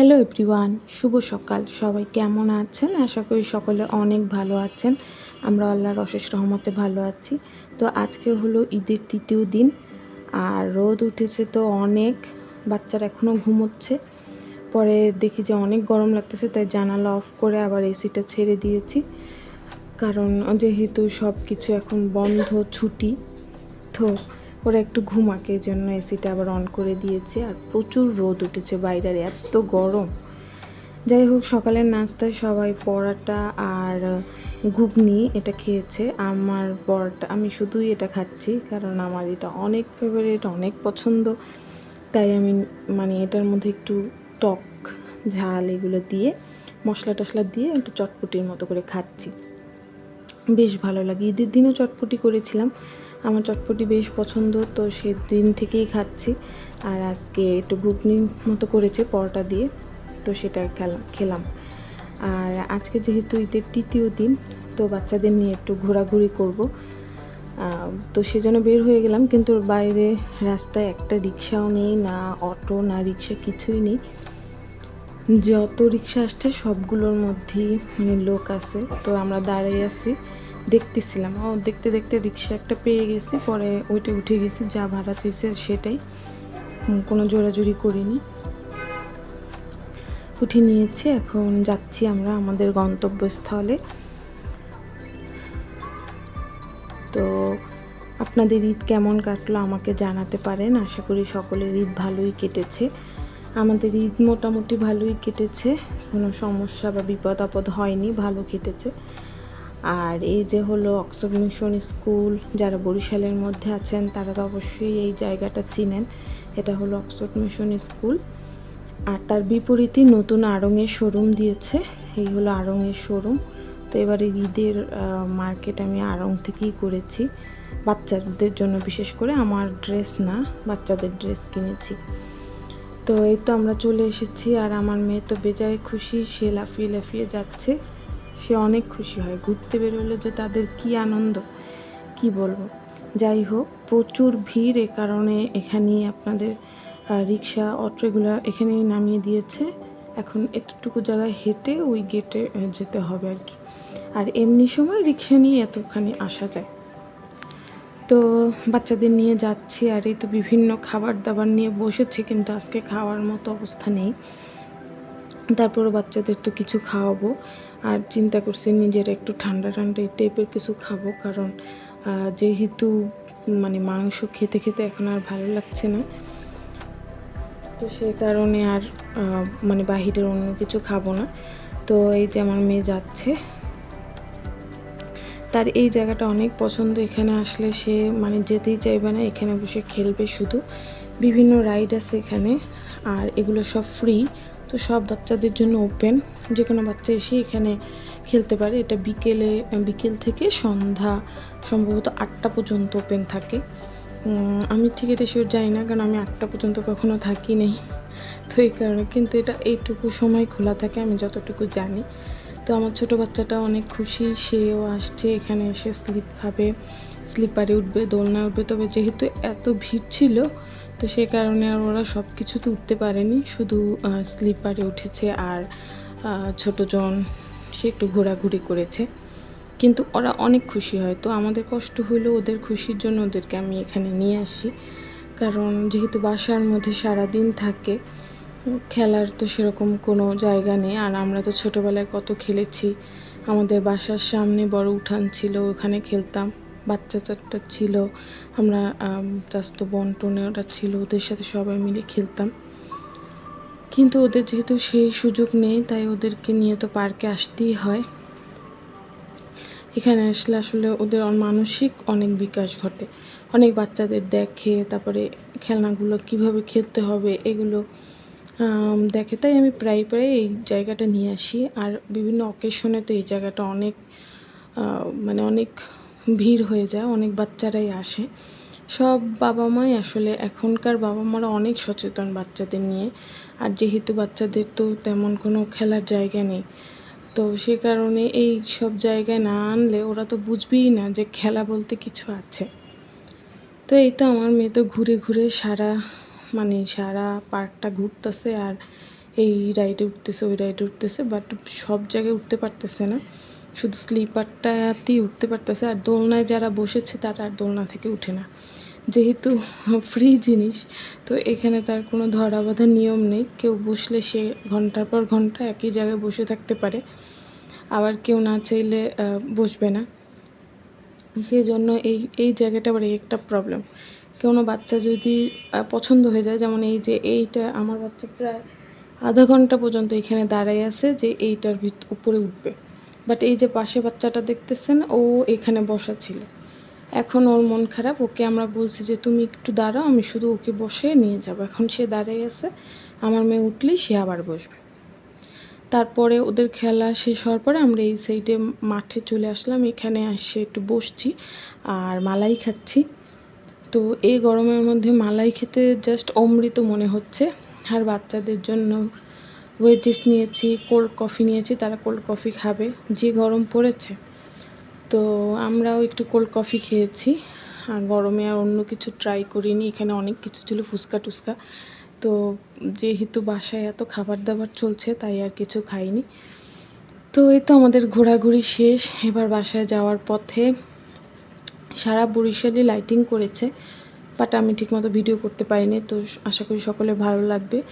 Hello everyone শুভ সকাল। সবাই কেমন আছেন? আশা করি সকলে অনেক ভালো আছেন। আমরা আল্লাহর অশেষ রহমতে ভালো আছি। তো আজকে হলো ঈদের তৃতীয় দিন, আর রোদ উঠেছে তো অনেক, বাচ্চারা এখনও ঘুমোচ্ছে। পরে দেখি যে অনেক গরম লাগতেছে, তাই জানালা অফ করে আবার এসিটা ছেড়ে দিয়েছি। কারণ যেহেতু সব কিছু এখন বন্ধ, ছুটি, তো ওরা একটু ঘুমাকে, এই জন্য এসিটা আবার অন করে দিয়েছে। আর প্রচুর রোদ উঠেছে বাইরের, এত গরম। যাই হোক, সকালের নাস্তায় সবাই পরোটা আর ঘুগনি এটা খেয়েছে। আমার পরোটা, আমি শুধুই এটা খাচ্ছি, কারণ আমার এটা অনেক ফেভারিট অনেক পছন্দ। তাই আমি মানে এটার মধ্যে একটু টক, ঝাল এগুলো দিয়ে মশলা টশলা দিয়ে একটু চটপটির মতো করে খাচ্ছি। বেশ ভালো লাগে। ঈদের দিনও চটপটি করেছিলাম। আমার চটপটি বেশ পছন্দ, তো সেদিন থেকেই খাচ্ছি। আর আজকে একটু ঘুগনির মতো করেছে পরোটা দিয়ে, তো সেটা খেলাম খেলাম। আর আজকে যেহেতু ঈদের তৃতীয় দিন, তো বাচ্চাদের নিয়ে একটু ঘোরাঘুরি করব। তো সেজন্য বের হয়ে গেলাম, কিন্তু বাইরে রাস্তায় একটা রিক্সাও নেই, না অটো, না রিক্সা কিছুই নেই। যত রিক্সা আসছে, সবগুলোর মধ্যেই মানে লোক আছে। তো আমরা দাঁড়িয়ে আছি। দেখতেছিলাম। ও দেখতে দেখতে রিক্সা একটা পেয়ে গেছি, পরে ওইটা উঠে গেছি, যা ভাড়া চেয়েছে সেটাই। কোনো জোরাজুরি করিনি। উঠে নিয়েছি, এখন যাচ্ছি আমরা আমাদের গন্তব্যস্থলে। তো আপনাদের ঈদ কেমন কাটলো আমাকে জানাতে পারেন, আশা করি সকলের ঈদ ভালোই কেটেছে। আমাদের ঈদ মোটামুটি ভালোই কেটেছে, কোনো সমস্যা বা বিপদ আপদ হয়নি, ভালো কেটেছে। আর এই যে হলো অক্সফোর্ড মিশন স্কুল যারা বরিশালের মধ্যে আছেন, তারা তো অবশ্যই এই জায়গাটা চিনেন। এটা হলো অক্সফোর্ড মিশন স্কুল আর তার বিপরীতে নতুন আড়ংয়ের শোরুম দিয়েছে। এই হলো আড়ংয়ের শোরুম। তো এবারে ঈদের মার্কেট আমি আড়ং থেকেই করেছি। বাচ্চাদের জন্য বিশেষ করে আমার ড্রেস না, বাচ্চাদের ড্রেস কিনেছি। তো এই তো আমরা চলে এসেছি। আর আমার মেয়ে তো বেজায় খুশি, সে লাফিয়ে লাফিয়ে যাচ্ছে। সে অনেক খুশি হয়। ঘুরতে বেরোলে যে তাদের কি আনন্দ, কি বলব? যাই হোক, প্রচুর ভিড় এ কারণে এখানেই আপনাদের রিক্সা, অটো এগুলো এখানেই নামিয়ে দিয়েছে। এখন এতটুকু জায়গায় হেঁটে ওই গেটে যেতে হবে আর কি। আর এমনি সময় রিক্সা নিয়ে এতখানি আসা যায়। তো বাচ্চাদের নিয়ে যাচ্ছি আর এই তো বিভিন্ন খাবার দাবার নিয়ে বসেছে, কিন্তু আজকে খাওয়ার মতো অবস্থা নেই। তারপরও বাচ্চাদের তো কিছু খাওয়াবো। আর চিন্তা করছি নিজের একটু ঠান্ডা ঠান্ডা এই টাইপের কিছু খাব, কারণ যেহেতু মানে মাংস খেতে খেতে এখন আর ভালো লাগছে না। তো সে কারণে আর মানে বাহিরের অন্য কিছু খাব না। তো এই যে আমার মেয়ে যাচ্ছে। তার এই জায়গাটা অনেক পছন্দ। এখানে আসলে সে মানে যেতেই চাইবে না, এখানে বসে খেলবে শুধু। বিভিন্ন রাইড আছে এখানে, আর এগুলো সব ফ্রি তো সব বাচ্চাদের জন্য ওপেন। যে কোনো বাচ্চা এসে এখানে খেলতে পারে। এটা বিকেলে বিকেল থেকে সন্ধ্যা সম্ভবত আটটা পর্যন্ত ওপেন থাকে। আমি ঠিক এটা শিওর জানি না, কারণ আমি আটটা পর্যন্ত কখনো থাকি নেই তো এই কারণে, কিন্তু এটা এইটুকু সময় খোলা থাকে, আমি যতটুকু জানি। তো আমার ছোটো বাচ্চাটা অনেক খুশি, সেও আসছে, এখানে এসে স্লিপ খাবে, স্লিপারে উঠবে, দোলনায় উঠবে। তবে যেহেতু এত ভিড় ছিল তো সে কারণে আর ওরা সব কিছুতে উঠতে পারেনি। শুধু স্লিপারে উঠেছে আর ছোটোজন সে একটু ঘোরাঘুরি করেছে। কিন্তু ওরা অনেক খুশি হয়। তো আমাদের কষ্ট হলেও ওদের খুশির জন্য ওদেরকে আমি এখানে নিয়ে আসি। কারণ যেহেতু বাসার মধ্যে সারা দিন থাকে, খেলার তো সেরকম কোনো জায়গা নেই। আর আমরা তো ছোটোবেলায় কত খেলেছি। আমাদের বাসার সামনে বড় উঠান ছিল, ওখানে খেলতাম। বাচ্চা চারটা ছিল, আমরা চাস্তো বন্টনে ওরা ছিল, ওদের সাথে সবাই মিলে খেলতাম। কিন্তু ওদের যেহেতু সেই সুযোগ নেই, তাই ওদেরকে নিয়ে তো পার্কে আসতেই হয়। এখানে আসলে আসলে ওদের মানসিক অনেক বিকাশ ঘটে। অনেক বাচ্চাদের দেখে, তারপরে খেলনাগুলো কীভাবে খেলতে হবে এগুলো দেখে। তাই আমি প্রায় প্রায় এই জায়গাটা নিয়ে আসি। আর বিভিন্ন অকেশনে তো এই জায়গাটা অনেক মানে অনেক ভিড় হয়ে যায়, অনেক বাচ্চারাই আসে। সব বাবা মাই আসলে এখনকার বাবা মারা অনেক সচেতন বাচ্চাদের নিয়ে। আর যেহেতু বাচ্চাদের তো তেমন কোনো খেলার জায়গা নেই, তো সে কারণে এই সব জায়গায় না আনলে ওরা তো বুঝবেই না যে খেলা বলতে কিছু আছে। তো এই তো আমার মেয়ে তো ঘুরে ঘুরে সারা মানে সারা পার্কটা ঘুরতেছে আর এই রাইডে উঠতেছে, ওই রাইডে উঠতেছে, বাট সব জায়গায় উঠতে পারতেছে না। শুধু স্লিপারটাতেই উঠতে পারতেছে আর দোলনায় যারা বসেছে তারা আর দোলনা থেকে উঠে না। যেহেতু ফ্রি জিনিস, তো এখানে তার কোনো ধরা বাঁধার নিয়ম নেই। কেউ বসলে সে ঘণ্টার পর ঘণ্টা একই জায়গায় বসে থাকতে পারে। আবার কেউ না চাইলে বসবে না। সেই জন্য এই এই জায়গাটা আবার একটা প্রবলেম কোনো বাচ্চা যদি পছন্দ হয়ে যায়, যেমন এই যে এইটা আমার বাচ্চা প্রায় আধা ঘণ্টা পর্যন্ত এখানে দাঁড়াই আছে যে এইটার ভিত, উপরে উঠবে। বাট এই যে পাশে বাচ্চাটা দেখতেছেন, ও এখানে বসা ছিল। এখন ওর মন খারাপ, ওকে আমরা বলছি যে, তুমি একটু দাঁড়াও, আমি শুধু ওকে বসে নিয়ে যাব। এখন সে দাঁড়িয়ে আছে, আমার মেয়ে উঠলেই সে আবার বসবে। তারপরে ওদের খেলা শেষ হওয়ার পরে আমরা এই সাইডে মাঠে চলে আসলাম, এখানে এসে একটু বসছি আর মালাই খাচ্ছি। তো এই গরমের মধ্যে মালাই খেতে জাস্ট অমৃত মনে হচ্ছে, আর বাচ্চাদের জন্য ওয়েজেস নিয়েছি কোল্ড কফি নিয়েছি, তারা কোল্ড কফি খাবে। যে গরম পড়েছে। তো আমরাও একটু কোল্ড কফি খেয়েছি। আর গরমে আর অন্য কিছু ট্রাই করিনি। এখানে অনেক কিছু ছিল, ফুচকা টুচকা। তো যেহেতু বাসায় এত খাবার দাবার চলছে, তাই আর কিছু খাইনি। তো এই তো আমাদের ঘোরাঘুরি শেষ। এবার বাসায় যাওয়ার পথে সারা বরিশালই লাইটিং করেছে। বাট আমি ঠিকমতো ভিডিও করতে পারিনি। তো আশা করি সকলে ভালো লাগবে।